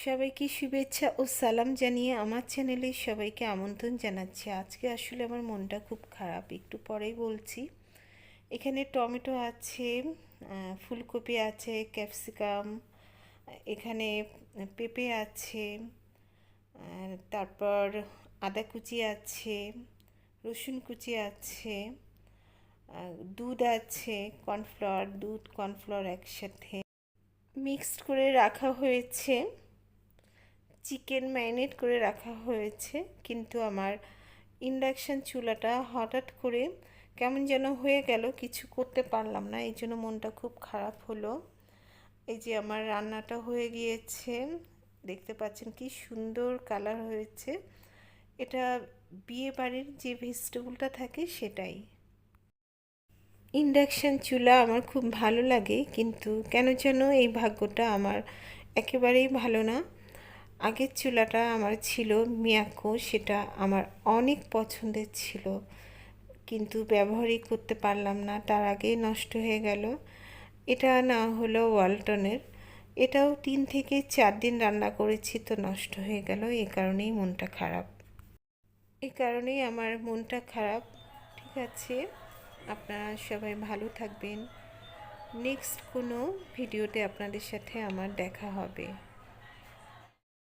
সবাইকে শুভেচ্ছা ও সালাম জানিয়ে আমার চ্যানেলে সবাইকে আমন্ত্রণ জানাচ্ছি। আজকে আসলে আমার মনটা খুব খারাপ। একটু পরেই বলছি। এখানে টমেটো আছে ফুলকপি আছে, ক্যাপসিকাম, এখানে পেঁপে আছে তারপর আদা কুচি আছে, রসুন কুচি আছে দুধ আছে, কর্নফ্লাওয়ার, দুধ, কর্নফ্লাওয়ার একসাথে মিক্সড করে রাখা হয়েছে। চিকেন ম্যারিনেট করে রাখা হয়েছে, কিন্তু আমার ইন্ডাকশান চুলাটা হঠাৎ করে কেমন যেন হয়ে গেল, কিছু করতে পারলাম না, এই জন্য মনটা খুব খারাপ হলো। এই যে আমার রান্নাটা হয়ে গিয়েছে, দেখতে পাচ্ছেন কি সুন্দর কালার হয়েছে। এটা বিয়ে বাড়ির যে ভেজিটেবলটা থাকে সেটাই। ইন্ডাকশান চুলা আমার খুব ভালো লাগে, কিন্তু কেন যেন এই ভাগ্যটা আমার একেবারেই ভালো না। আগের চুলাটা আমার ছিল মিয়াকো, সেটা আমার অনেক পছন্দের ছিল। কিন্তু ব্যবহারই করতে পারলাম না, তার আগেই নষ্ট হয়ে গেল। এটা না হলো ওয়ালটনের। এটাও তিন থেকে চার দিন রান্না করেছি তো নষ্ট হয়ে গেল এই কারণেই মনটা খারাপ। এ কারণেই আমার মনটা খারাপ। ঠিক আছে, আপনারা সবাই ভালো থাকবেন। নেক্সট কোনো ভিডিওতে আপনাদের সাথে আমার দেখা হবে।